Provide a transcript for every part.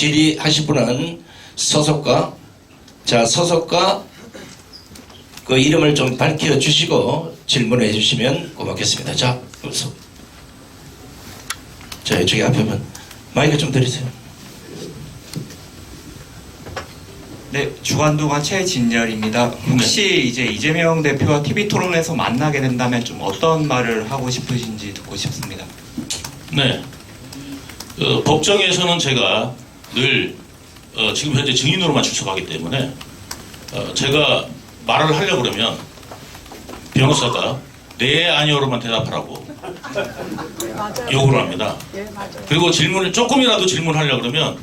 질의하실 분은 소속과 자 소속과 그 이름을 좀 밝혀 주시고 질문해 주시면 고맙겠습니다. 자, 우선. 자 이쪽에 앞에 분 마이크 좀 드리세요. 네, 주관도가 최진열입니다. 혹시 이제 이재명 대표와 TV 토론에서 만나게 된다면 좀 어떤 말을 하고 싶으신지 듣고 싶습니다. 네. 어, 법정에서는 제가 늘 어, 지금 현재 증인으로만 출석하기 때문에 어, 제가 말을 하려고 그러면 변호사가 네 아니오로만 대답하라고. 요구를 합니다. 예, 맞아요. 그리고 질문을 조금이라도 질문하려고 그러면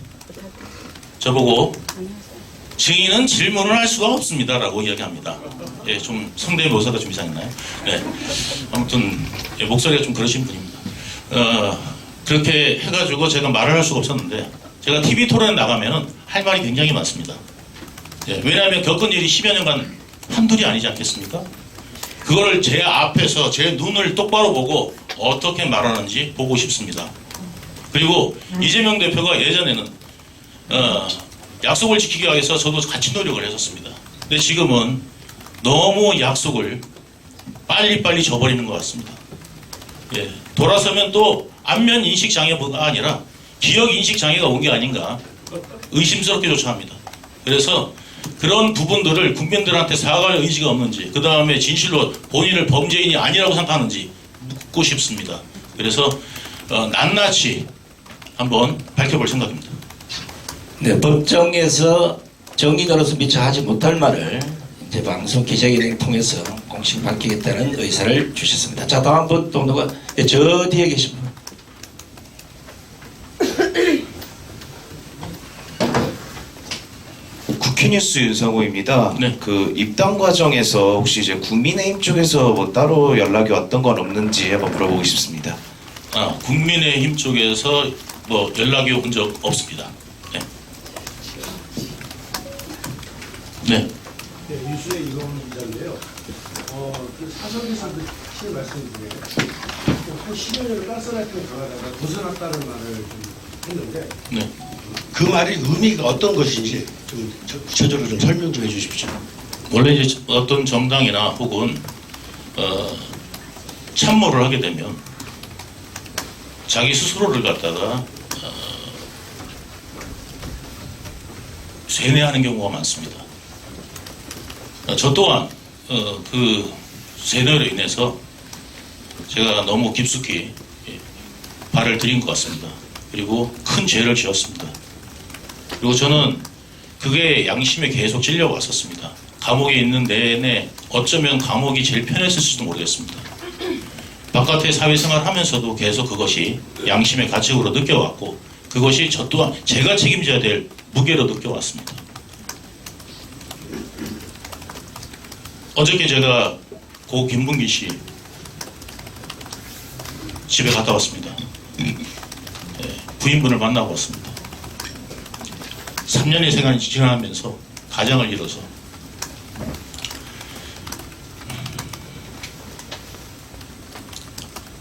저보고. 증인은 질문을 할 수가 없습니다라고 이야기합니다. 예, 좀 성대 모사가 좀 이상했나요? 네. 아무튼 예, 목소리가 좀 그러신 분입니다. 어, 그렇게 해가지고 제가 말을 할 수가 없었는데 제가 TV 토론에 나가면은 할 말이 굉장히 많습니다. 예, 왜냐하면 겪은 일이 10여 년간 한둘이 아니지 않겠습니까? 그거를 제 앞에서 제 눈을 똑바로 보고 어떻게 말하는지 보고 싶습니다. 그리고 이재명 대표가 예전에는 어, 약속을 지키기 위해서 저도 같이 노력을 했었습니다. 근데 지금은 너무 약속을 빨리빨리 저버리는 것 같습니다. 예, 돌아서면 또 안면 인식 장애가 아니라 기억 인식 장애가 온 게 아닌가 의심스럽게조차 합니다. 그래서 그런 부분들을 국민들한테 사과할 의지가 없는지 그 다음에 진실로 본인을 범죄인이 아니라고 생각하는지 묻고 싶습니다. 그래서 어, 낱낱이 한번 밝혀볼 생각입니다. 네, 법정에서 정인으로서 미처 하지 못할 말을 이제 방송 기자회견을 통해서 공식 밝히겠다는 의사를 주셨습니다. 자, 다음 분또 누가 예, 저 뒤에 계신 분. 국회뉴스 윤성호입니다. 네. 그 입당 과정에서 혹시 이제 국민의힘 쪽에서 뭐 따로 연락이 왔던 건 없는지 한번 물어보고 싶습니다. 아, 국민의힘 쪽에서 뭐 연락이 온 적 없습니다. 네. 네. 네, 뉴스의 이건 기자인데요. 어, 그 사석에서 하신 말씀 중에 한 10여 년을 가스라이팅 당하다가 벗어났다는 말을 좀 했는데 네. 그 말이 의미가 어떤 것인지 좀 저- 구체적으로 좀 설명 좀 해주십시오. 원래 이제 어떤 정당이나 혹은 어, 참모를 하게 되면 자기 스스로를 갖다가 어, 세뇌하는 경우가 많습니다. 어, 저 또한 어, 그 세뇌로 인해서 제가 너무 깊숙이 예, 발을 들인 것 같습니다. 그리고 큰 죄를 지었습니다. 그리고 저는 그게 양심에 계속 찔려 왔었습니다. 감옥에 있는 내내 어쩌면 감옥이 제일 편했을지도 모르겠습니다. 바깥에 사회생활 하면서도 계속 그것이 양심의 가책으로 느껴왔고 그것이 저 또한 제가 책임져야 될 무게로 느껴왔습니다. 어저께 제가 고 김bun기 씨 집에 갔다 왔습니다. 예, 부인분을 만나고 왔습니다. 3년의 생활이 지나면서 가장을 잃어서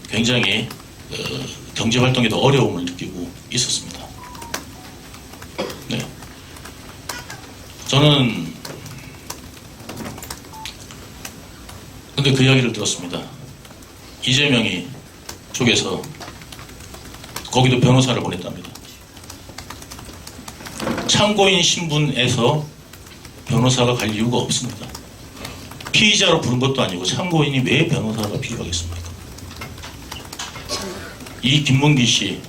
굉장히 어, 경제 활동에도 어려움을 느끼고 있었습니다. 네. 저는 근데 그 이야기를 들었습니다. 이재명이 쪽에서 거기도 변호사를 보냈답니다. 참고인 신분에서 변호사가 갈 이유가 없습니다. 피의자로 부른 것도 아니고 참고인이 왜 변호사가 필요하겠습니까? 이 김문기 씨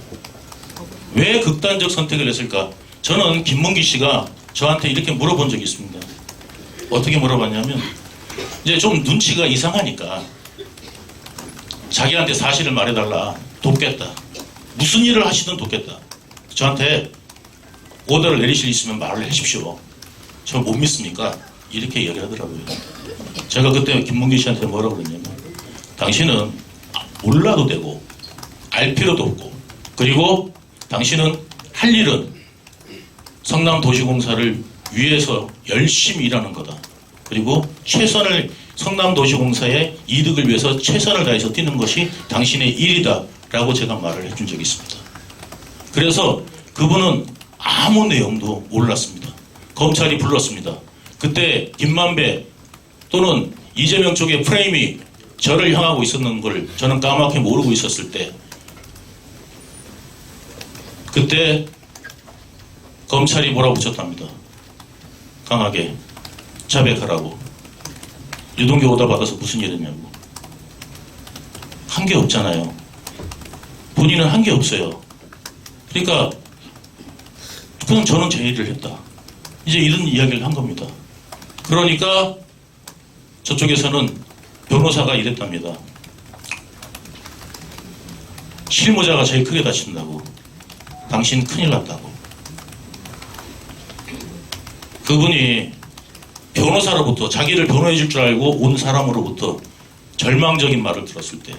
왜 극단적 선택을 했을까? 저는 김문기 씨가 저한테 이렇게 물어본 적이 있습니다. 어떻게 물어봤냐면 이제 좀 눈치가 이상하니까 자기한테 사실을 말해달라 돕겠다. 무슨 일을 하시든 돕겠다. 저한테 오더를 내리실 수 있으면 말을 해주십시오. 저못 믿습니까? 이렇게 이야기를 하더라고요. 제가 그때 김문기 씨한테 뭐라고 그랬냐면 당신은 몰라도 되고 알 필요도 없고 그리고 당신은 할 일은 성남도시공사를 위해서 열심히 일하는 거다. 그리고 최선을 성남도시공사의 이득을 위해서 최선을 다해서 뛰는 것이 당신의 일이다. 라고 제가 말을 해준 적이 있습니다. 그래서 그분은 아무 내용도 몰랐습니다. 검찰이 불렀습니다. 그때 김만배 또는 이재명 쪽의 프레임이 저를 향하고 있었는 걸 저는 까맣게 모르고 있었을 때 그때 검찰이 몰아붙였답니다. 강하게 자백하라고 유동규 오다 받아서 무슨 일 했냐고 한 게 없잖아요. 본인은 한 게 없어요. 그러니까 그냥 저는 제 일을 했다. 이제 이런 이야기를 한 겁니다. 그러니까 저쪽에서는 변호사가 이랬답니다. 실무자가 제일 크게 다친다고. 당신 큰일 났다고. 그분이 변호사로부터 자기를 변호해 줄 줄 알고 온 사람으로부터 절망적인 말을 들었을 때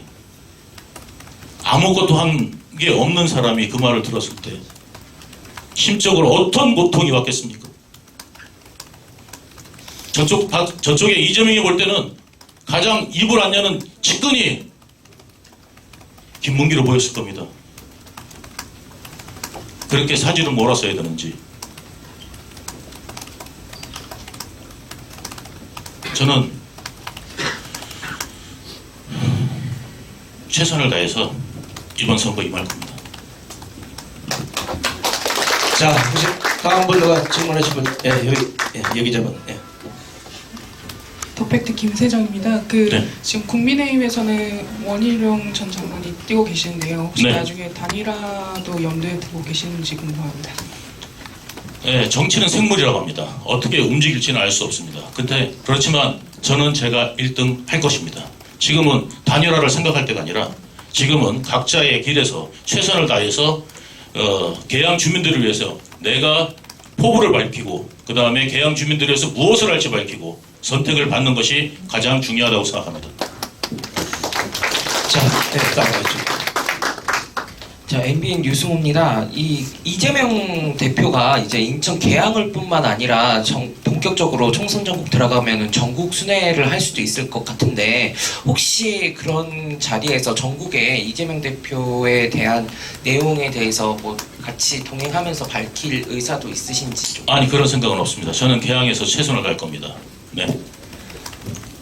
아무것도 한 게 없는 사람이 그 말을 들었을 때 심적으로 어떤 고통이 왔겠습니까? 저쪽 다- 저쪽에 이재명이 볼 때는 가장 입을 안 여는 측근이 김문기로 보였을 겁니다. 그렇게 사지를 몰았어야 되는지 저는 최선을 다해서 이번 선거 임할 겁니다. 자, 혹시 다음 분 누가 질문하실 분? 예, 여기, 예, 여기 저분. 예. 더팩트 김세정입니다. 그 네. 지금 국민의힘에서는 원희룡 전 장관이 뛰고 계시는데요. 혹시 네. 나중에 단일화도 염두에 두고 계시는지 궁금합니다. 예, 정치는 생물이라고 합니다. 어떻게 움직일지는 알 수 없습니다. 근데 그렇지만 저는 제가 1등 할 것입니다. 지금은 단일화를 생각할 때가 아니라 지금은 각자의 길에서 최선을 다해서 어, 개양 주민들을 위해서 내가 포부를 밝히고 그 다음에 개양 주민들을 위해서 무엇을 할지 밝히고 선택을 받는 것이 가장 중요하다고 생각합니다. 자, 예, 따라가죠. 자, MBN 유승우입니다. 이 이재명 대표가 이제 인천 개항을 뿐만 아니라 정- 본격적으로 총선 전국 들어가면 전국 순회를 할 수도 있을 것 같은데 혹시 그런 자리에서 전국에 이재명 대표에 대한 내용에 대해서 뭐 같이 동행하면서 밝힐 의사도 있으신지 좀. 아니 그런 생각은 없습니다. 저는 개항에서 최선을 다할 겁니다. 네.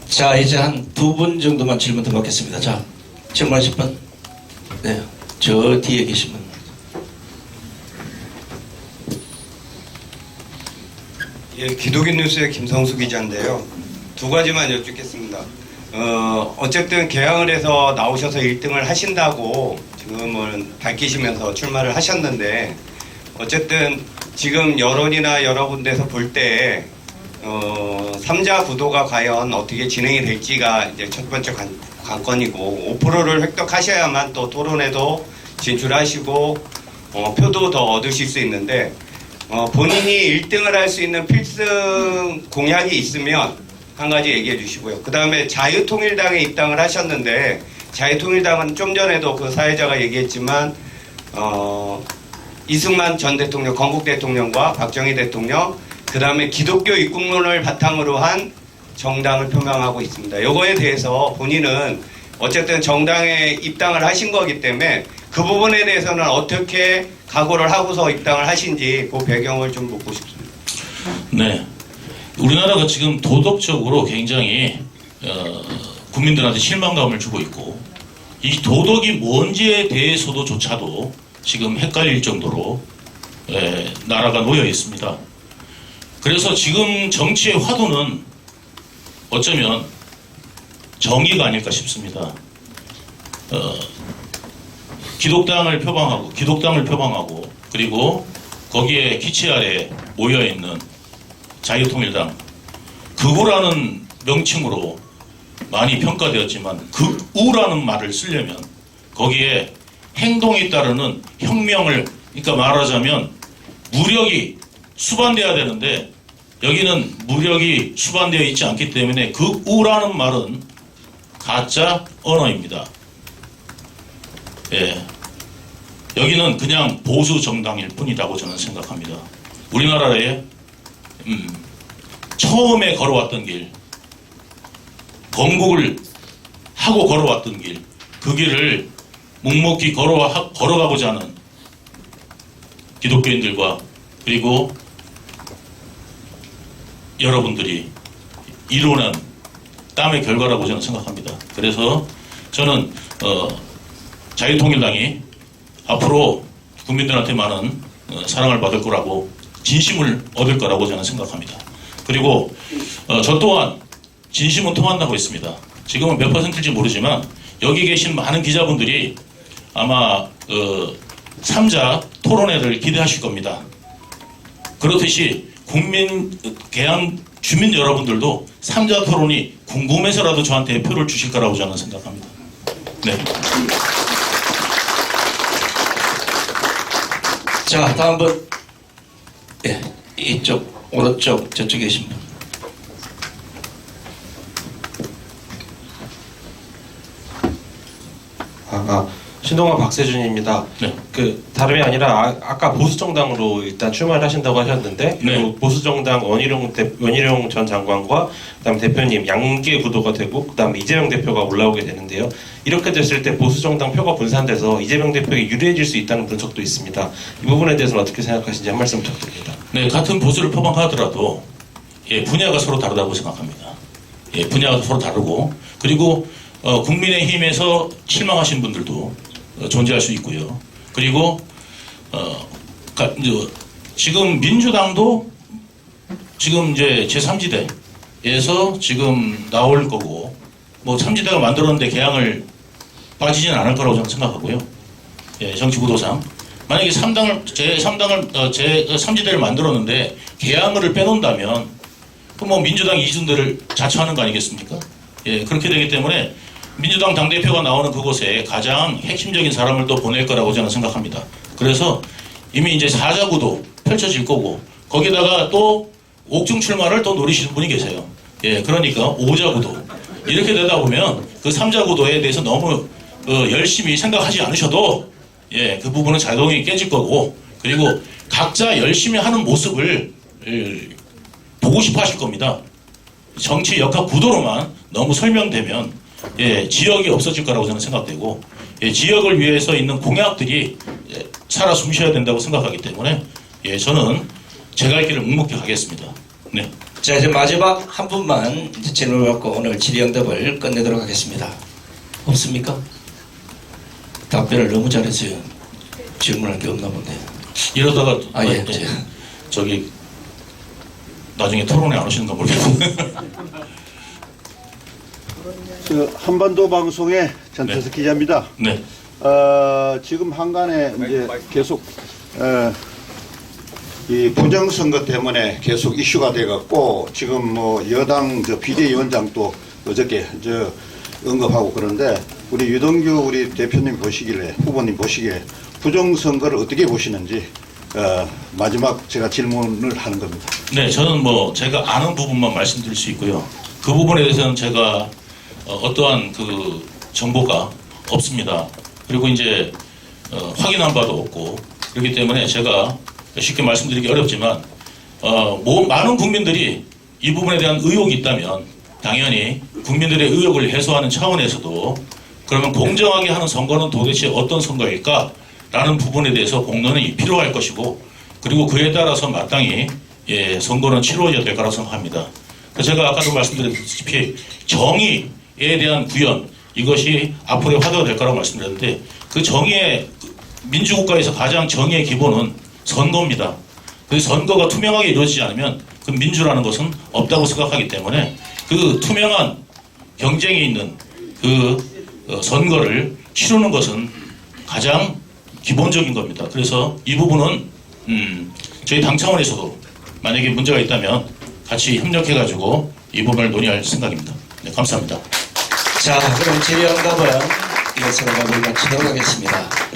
자, 이제 한 두 분 정도만 질문 더 받겠습니다. 자, 질문하실 분? 네, 저 뒤에 계신 분. 예, 기독인 뉴스의 김성수 기자인데요. 두 가지만 여쭙겠습니다. 어, 어쨌든 개항을 해서 나오셔서 1등을 하신다고 지금은 밝히시면서 출마를 하셨는데 어쨌든 지금 여론이나 여러 군데서 볼 때 어, 3자 구도가 과연 어떻게 진행이 될지가 이제 첫 번째 관, 관건이고 5%를 획득하셔야만 또 토론에도 진출하시고 어, 표도 더 얻으실 수 있는데 어, 본인이 1등을 할 수 있는 필승 공약이 있으면 한 가지 얘기해 주시고요. 그 다음에 자유통일당에 입당을 하셨는데 자유통일당은 좀 전에도 그 사회자가 얘기했지만 어, 이승만 전 대통령, 건국 대통령과 박정희 대통령, 그 다음에 기독교 입국론을 바탕으로 한 정당을 표명하고 있습니다. 요거에 대해서 본인은 어쨌든 정당에 입당을 하신 거기 때문에 그 부분에 대해서는 어떻게 각오를 하고서 입당을 하신지 그 배경을 좀 묻고 싶습니다. 네. 우리나라가 지금 도덕적으로 굉장히 어, 국민들한테 실망감을 주고 있고 이 도덕이 뭔지에 대해서도 조차도 지금 헷갈릴 정도로 에, 나라가 놓여 있습니다. 그래서 지금 정치의 화두는 어쩌면 정의가 아닐까 싶습니다. 어, 기독당을 표방하고 기독당을 표방하고 그리고 거기에 기치 아래 모여 있는 자유통일당 극우라는 명칭으로 많이 평가되었지만 극우라는 말을 쓰려면 거기에 행동에 따르는 혁명을 그러니까 말하자면 무력이 수반돼야 되는데 여기는 무력이 수반되어 있지 않기 때문에 극우라는 말은 가짜 언어입니다. 예. 여기는 그냥 보수 정당일 뿐이라고 저는 생각합니다. 우리나라에 음, 처음에 걸어왔던 길, 건국을 하고 걸어왔던 길, 그 길을 묵묵히 걸어와, 걸어가고자 하는 기독교인들과 그리고 여러분들이 이루는 땀의 결과라고 저는 생각합니다. 그래서 저는 어, 자유통일당이 앞으로 국민들한테 많은 어, 사랑을 받을 거라고 진심을 얻을 거라고 저는 생각합니다. 그리고 어, 저 또한 진심은 통한다고 했습니다. 지금은 몇 퍼센트일지 모르지만 여기 계신 많은 기자분들이 아마 어, 3자 토론회를 기대하실 겁니다. 그렇듯이 국민 개항 주민 여러분들도 3자 토론이 궁금해서라도 저한테 표를 주실 거라고 저는 생각합니다. 네. 자, 다음 분. 예, 이쪽, 오른쪽, 저쪽에 계신 분. 아, 아, 신동아 박세준입니다. 네. 그 다름이 아니라 아, 까 보수 정당으로 일단 출마를 하신다고 하셨는데 네. 보수 정당 원희룡 대, 원희룡 전 장관과 그다음 대표님 양계 구도가 되고 그다음 이재명 대표가 올라오게 되는데요. 이렇게 됐을 때 보수 정당 표가 분산돼서 이재명 대표에게 유리해질 수 있다는 분석도 있습니다. 이 부분에 대해서는 어떻게 생각하시는지 한 말씀 부탁드립니다. 네, 같은 보수를 표방하더라도 예, 분야가 서로 다르다고 생각합니다. 예, 분야가 서로 다르고 그리고 어, 국민의힘에서 실망하신 분들도 어, 존재할 수 있고요. 그리고 어, 지금 민주당도 지금 이제 제3지대에서 지금 나올 거고 뭐 3지대가 만들었는데 개항을 빠지지는 않을 거라고 저는 생각하고요. 예, 정치 구도상 만약에 3당을 제 3당을 어, 제 3지대를 만들었는데 개항을 빼놓는다면 그럼 뭐 민주당 이준들을 자처하는 거 아니겠습니까? 예, 그렇게 되기 때문에 민주당 당대표가 나오는 그곳에 가장 핵심적인 사람을 또 보낼 거라고 저는 생각합니다. 그래서 이미 이제 사자구도 펼쳐질 거고 거기다가 또 옥중 출마를 또 노리시는 분이 계세요. 예, 그러니까 오자구도 이렇게 되다 보면 그 삼자구도에 대해서 너무 어, 열심히 생각하지 않으셔도 예, 그 부분은 자동이 깨질 거고 그리고 각자 열심히 하는 모습을 예, 보고 싶어 하실 겁니다. 정치 역학 구도로만 너무 설명되면 예, 지역이 없어질 거라고 저는 생각되고 예, 지역을 위해서 있는 공약들이 예, 살아 숨쉬어야 된다고 생각하기 때문에 예, 저는 제갈 길을 묵묵히 가겠습니다. 네. 자, 이제 마지막 한 분만 이제 질문을 받고 오늘 질의응답을 끝내도록 하겠습니다. 없습니까? 답변을 너무 잘했어요. 질문할 게 없나 본데. 이러다가 아, 예. 어, 저기 나중에 토론회 안 오시는 거 모르겠고 그 한반도 방송의 전태석 기자입니다. 네. 어, 지금 한간에 이제 계속 어, 이 부정선거 때문에 계속 이슈가 돼갖고 지금 뭐 여당 저 비대위원장도 어저께 저 언급하고 그런데 우리 유동규 우리 대표님 보시길래 후보님 보시기에 부정선거를 어떻게 보시는지 어, 마지막 제가 질문을 하는 겁니다. 네, 저는 뭐 제가 아는 부분만 말씀드릴 수 있고요. 그 부분에 대해서는 제가 어, 떠한그 정보가 없습니다. 그리고 이제 어, 확인한 바도 없고 그렇기 때문에 제가 쉽게 말씀드리기 어렵지만 어, 뭐, 많은 국민들이 이 부분에 대한 의혹이 있다면 당연히 국민들의 의혹을 해소하는 차원에서도 그러면 공정하게 하는 선거는 도대체 어떤 선거일까? 라는 부분에 대해서 공론이 필요할 것이고 그리고 그에 따라서 마땅히 예, 선거는 치루어져야 될 거라고 생각합니다. 제가 아까도 말씀드렸다시피 정의 에 대한 구현 이것이 앞으로의 화두가 될 거라고 말씀드렸는데 그 정의의 민주국가에서 가장 정의의 기본은 선거입니다. 그 선거가 투명하게 이루어지지 않으면 그 민주라는 것은 없다고 생각하기 때문에 그 투명한 경쟁이 있는 그 어, 선거를 치르는 것은 가장 기본적인 겁니다. 그래서 이 부분은 음, 저희 당 차원에서도 만약에 문제가 있다면 같이 협력해가지고 이 부분을 논의할 생각입니다. 네, 감사합니다. 자, 그럼 질의응답은 이것으로 마무리 마치도록 하겠습니다.